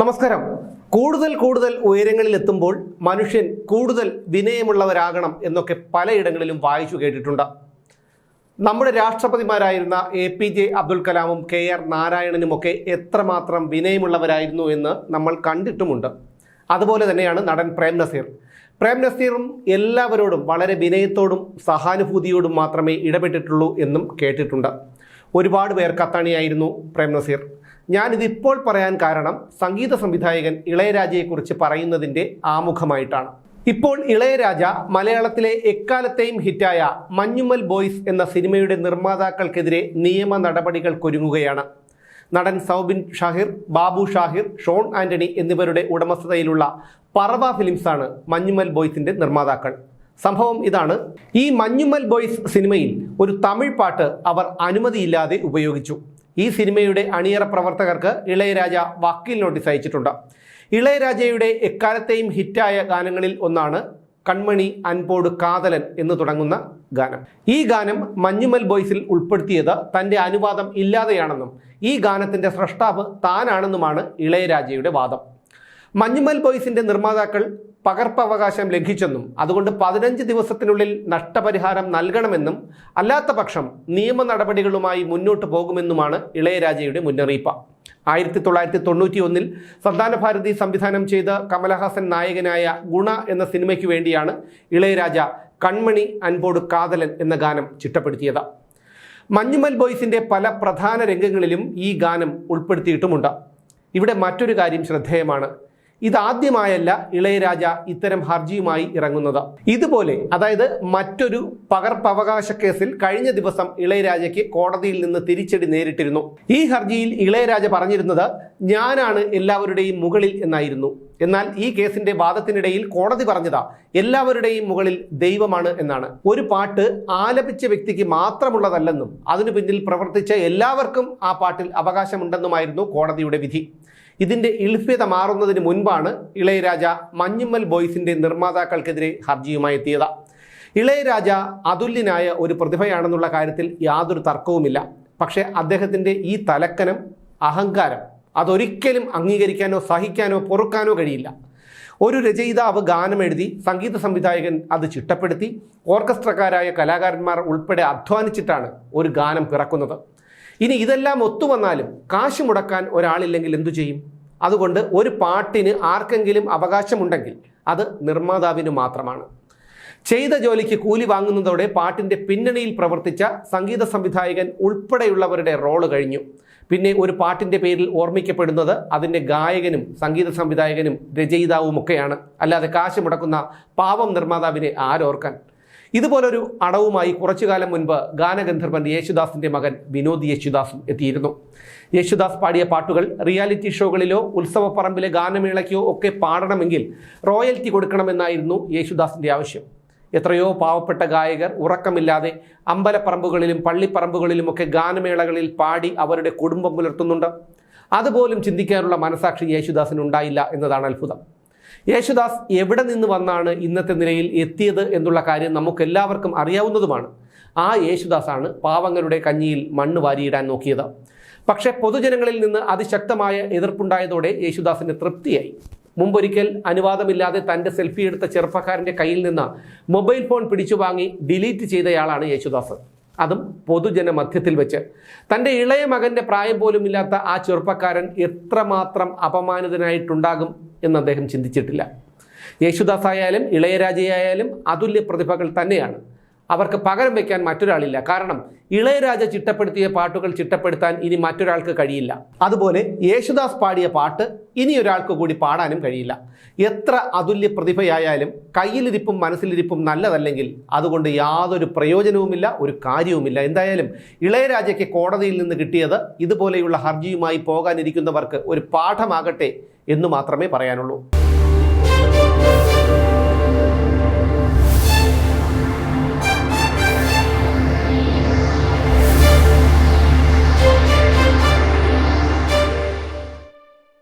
നമസ്കാരം. കൂടുതൽ കൂടുതൽ ഉയരങ്ങളിൽ എത്തുമ്പോൾ മനുഷ്യൻ കൂടുതൽ വിനയമുള്ളവരാകണം എന്നൊക്കെ പലയിടങ്ങളിലും വായിച്ചു കേട്ടിട്ടുണ്ട്. നമ്മുടെ രാഷ്ട്രപതിമാരായിരുന്ന എ പി ജെ അബ്ദുൽ കലാമും കെ ആർ നാരായണനുമൊക്കെ എത്രമാത്രം വിനയമുള്ളവരായിരുന്നു എന്ന് നമ്മൾ കണ്ടിട്ടുമുണ്ട്. അതുപോലെ തന്നെയാണ് നടൻ പ്രേം നസീർ. പ്രേം നസീറും എല്ലാവരോടും വളരെ വിനയത്തോടും സഹാനുഭൂതിയോടും മാത്രമേ ഇടപെട്ടിട്ടുള്ളൂ എന്നും കേട്ടിട്ടുണ്ട്. ഒരുപാട് പേർ കത്താണിയായിരുന്നു പ്രേം നസീർ. ഞാനിതിപ്പോൾ പറയാൻ കാരണം സംഗീത സംവിധായകൻ ഇളയരാജയെക്കുറിച്ച് പറയുന്നതിന്റെ ആമുഖമായിട്ടാണ്. ഇപ്പോൾ ഇളയരാജ മലയാളത്തിലെ എക്കാലത്തെയും ഹിറ്റായ മഞ്ഞുമൽ ബോയ്സ് എന്ന സിനിമയുടെ നിർമ്മാതാക്കൾക്കെതിരെ നിയമ നടപടികൾക്കൊരുങ്ങുകയാണ്. നടൻ സൗബിൻ ഷാഹിർ ബാബു ഷാഹിർ ഷോൺ ആന്റണി എന്നിവരുടെ ഉടമസ്ഥതയിലുള്ള പറവ ഫിലിംസാണ് മഞ്ഞുമൽ ബോയ്സിന്റെ നിർമ്മാതാക്കൾ. സംഭവം ഇതാണ്. ഈ മഞ്ഞുമൽ ബോയ്സ് സിനിമയിൽ ഒരു തമിഴ് പാട്ട് അവർ അനുമതിയില്ലാതെ ഉപയോഗിച്ചു. ഈ സിനിമയുടെ അണിയറ പ്രവർത്തകർക്ക് ഇളയരാജ വക്കീൽ നോട്ടീസ് അയച്ചിട്ടുണ്ട്. ഇളയരാജയുടെ എക്കാലത്തെയും ഹിറ്റായ ഗാനങ്ങളിൽ ഒന്നാണ് കൺമണി അൻപോട് കാതലൻ എന്ന് തുടങ്ങുന്ന ഗാനം. ഈ ഗാനം മഞ്ഞുമൽ ബോയ്സിൽ ഉൾപ്പെടുത്തിയത് തന്റെ അനുവാദം ഇല്ലാതെയാണെന്നും ഈ ഗാനത്തിന്റെ സ്രഷ്ടാവ് താനാണെന്നുമാണ് ഇളയരാജയുടെ വാദം. മഞ്ഞുമൽ ബോയ്സിന്റെ നിർമ്മാതാക്കൾ പകർപ്പവകാശം ലംഘിച്ചെന്നും അതുകൊണ്ട് പതിനഞ്ച് ദിവസത്തിനുള്ളിൽ നഷ്ടപരിഹാരം നൽകണമെന്നും അല്ലാത്ത പക്ഷം നിയമ നടപടികളുമായി മുന്നോട്ട് പോകുമെന്നുമാണ് ഇളയരാജയുടെ മുന്നറിയിപ്പ്. ആയിരത്തി തൊള്ളായിരത്തി തൊണ്ണൂറ്റി ഒന്നിൽ സന്താന ഭാരതി സംവിധാനം ചെയ്ത കമലഹാസൻ നായകനായ ഗുണ എന്ന സിനിമയ്ക്ക് വേണ്ടിയാണ് ഇളയരാജ കൺമണി അൻപോട് കാതലൻ എന്ന ഗാനം ചിട്ടപ്പെടുത്തിയത്. മഞ്ഞുമൽ ബോയ്സിന്റെ പല പ്രധാന രംഗങ്ങളിലും ഈ ഗാനം ഉൾപ്പെടുത്തിയിട്ടുമുണ്ട്. ഇവിടെ മറ്റൊരു കാര്യം ശ്രദ്ധേയമാണ്. ഇതാദ്യമായല്ല ഇളയരാജ ഇത്തരം ഹർജിയുമായി ഇറങ്ങുന്നത്. ഇതുപോലെ അതായത് മറ്റൊരു പകർപ്പവകാശ കേസിൽ കഴിഞ്ഞ ദിവസം ഇളയരാജയ്ക്ക് കോടതിയിൽ നിന്ന് തിരിച്ചടി നേരിട്ടിരുന്നു. ഈ ഹർജിയിൽ ഇളയരാജ പറഞ്ഞിരുന്നത് ഞാനാണ് എല്ലാവരുടെയും മുകളിൽ എന്നായിരുന്നു. എന്നാൽ ഈ കേസിന്റെ വാദത്തിനിടയിൽ കോടതി പറഞ്ഞതാ എല്ലാവരുടെയും മുകളിൽ ദൈവമാണ് എന്നാണ്. ഒരു പാട്ട് ആലപിച്ച വ്യക്തിക്ക് മാത്രമുള്ളതല്ലെന്നും അതിനു പിന്നിൽ പ്രവർത്തിച്ച എല്ലാവർക്കും ആ പാട്ടിൽ അവകാശമുണ്ടെന്നുമായിരുന്നു കോടതിയുടെ വിധി. ഇതിന്റെ ഇൽഫ്യത മാറുന്നതിന് മുൻപാണ് ഇളയരാജ മഞ്ഞുമ്മൽ ബോയ്സിന്റെ നിർമ്മാതാക്കൾക്കെതിരെ ഹർജിയുമായി എത്തിയത്. ഇളയരാജ അതുല്യനായ ഒരു പ്രതിഭയാണെന്നുള്ള കാര്യത്തിൽ യാതൊരു തർക്കവുമില്ല. പക്ഷേ അദ്ദേഹത്തിന്റെ ഈ തലക്കനം അഹങ്കാരം അതൊരിക്കലും അംഗീകരിക്കാനോ സഹിക്കാനോ പൊറുക്കാനോ കഴിയില്ല. ഒരു രചയിതാവ് ഗാനം എഴുതി സംഗീത സംവിധായകൻ അത് ചിട്ടപ്പെടുത്തി ഓർക്കസ്ട്രക്കാരായ കലാകാരന്മാർ ഉൾപ്പെടെ അധ്വാനിച്ചിട്ടാണ് ഒരു ഗാനം പിറക്കുന്നത്. ഇനി ഇതെല്ലാം ഒത്തുവന്നാലും കാശ് മുടക്കാൻ ഒരാളില്ലെങ്കിൽ എന്തു ചെയ്യും? അതുകൊണ്ട് ഒരു പാട്ടിന് ആർക്കെങ്കിലും അവകാശമുണ്ടെങ്കിൽ അത് നിർമ്മാതാവിന് മാത്രമാണ്. ചെയ്ത ജോലിക്ക് കൂലി വാങ്ങുന്നതോടെ പാട്ടിന്റെ പിന്നണിയിൽ പ്രവർത്തിച്ച സംഗീത സംവിധായകൻ ഉൾപ്പെടെയുള്ളവരുടെ റോൾ കഴിഞ്ഞു. പിന്നെ ഒരു പാട്ടിന്റെ പേരിൽ ഓർമ്മിക്കപ്പെടുന്നത് അതിന്റെ ഗായകനും സംഗീത സംവിധായകനും രചയിതാവുമൊക്കെയാണ്. അല്ലാതെ കാശ് മുടക്കുന്ന പാവം നിർമ്മാതാവിനെ ആരോർക്കാൻ ഇതുപോലൊരു അടവുമായി കുറച്ചു കാലം മുൻപ് ഗാനഗന്ധർവൻ യേശുദാസിന്റെ മകൻ വിനോദ് യേശുദാസും എത്തിയിരുന്നു. യേശുദാസ് പാടിയ പാട്ടുകൾ റിയാലിറ്റി ഷോകളിലോ ഉത്സവപ്പറമ്പിലെ ഗാനമേളയ്ക്കോ ഒക്കെ പാടണമെങ്കിൽ റോയൽറ്റി കൊടുക്കണമെന്നായിരുന്നു യേശുദാസിന്റെ ആവശ്യം. എത്രയോ പാവപ്പെട്ട ഗായകർ ഉറക്കമില്ലാതെ അമ്പലപ്പറമ്പുകളിലും പള്ളിപ്പറമ്പുകളിലുമൊക്കെ ഗാനമേളകളിൽ പാടി അവരുടെ കുടുംബം പുലർത്തുന്നുണ്ട്. അതുപോലും ചിന്തിക്കാനുള്ള മനസാക്ഷി യേശുദാസിന് ഉണ്ടായില്ല എന്നതാണ് അത്ഭുതം. യേശുദാസ് എവിടെ നിന്ന് വന്നാണ് ഇന്നത്തെ നിലയിൽ എത്തിയത് എന്നുള്ള കാര്യം നമുക്കെല്ലാവർക്കും അറിയാവുന്നതുമാണ്. ആ യേശുദാസാണ് പാവങ്ങളുടെ കഞ്ഞിയിൽ മണ്ണ് വാരിയിടാൻ നോക്കിയത്. പക്ഷേ പൊതുജനങ്ങളിൽ നിന്ന് അതിശക്തമായ എതിർപ്പുണ്ടായതോടെ യേശുദാസിന് തൃപ്തിയായി. മുമ്പൊരിക്കൽ അനുവാദമില്ലാതെ തന്റെ സെൽഫി എടുത്ത ചെറുപ്പക്കാരന്റെ കയ്യിൽ നിന്ന് മൊബൈൽ ഫോൺ പിടിച്ചു വാങ്ങി ഡിലീറ്റ് ചെയ്തയാളാണ് യേശുദാസ്. അതും പൊതുജന മധ്യത്തിൽ വെച്ച്. തന്റെ ഇളയ മകന്റെ പ്രായം പോലും ഇല്ലാത്ത ആ ചെറുപ്പക്കാരൻ എത്രമാത്രം അപമാനിതനായിട്ടുണ്ടാകും എന്ന് അദ്ദേഹം ചിന്തിച്ചിട്ടില്ല. യേശുദാസ് ആയാലും ഇളയരാജയായാലും അതുല്യ പ്രതിഭകൾ തന്നെയാണ്. അവർക്ക് പകരം വയ്ക്കാൻ മറ്റൊരാളില്ല. കാരണം ഇളയരാജ ചിട്ടപ്പെടുത്തിയ പാട്ടുകൾ ചിട്ടപ്പെടുത്താൻ ഇനി മറ്റൊരാൾക്ക് കഴിയില്ല. അതുപോലെ യേശുദാസ് പാടിയ പാട്ട് ഇനി ഒരാൾക്ക് കൂടി പാടാനും കഴിയില്ല. എത്ര അതുല്യ പ്രതിഭയായാലും കയ്യിലിരിപ്പും മനസ്സിലിരിപ്പും നല്ലതല്ലെങ്കിൽ അതുകൊണ്ട് യാതൊരു പ്രയോജനവുമില്ല ഒരു കാര്യവുമില്ല. എന്തായാലും ഇളയരാജയ്ക്ക് കോടതിയിൽ നിന്ന് കിട്ടിയത് ഇതുപോലെയുള്ള ഹർജിയുമായി പോകാനിരിക്കുന്നവർക്ക് ഒരു പാഠമാകട്ടെ എന്ന് മാത്രമേ പറയാനുള്ളൂ.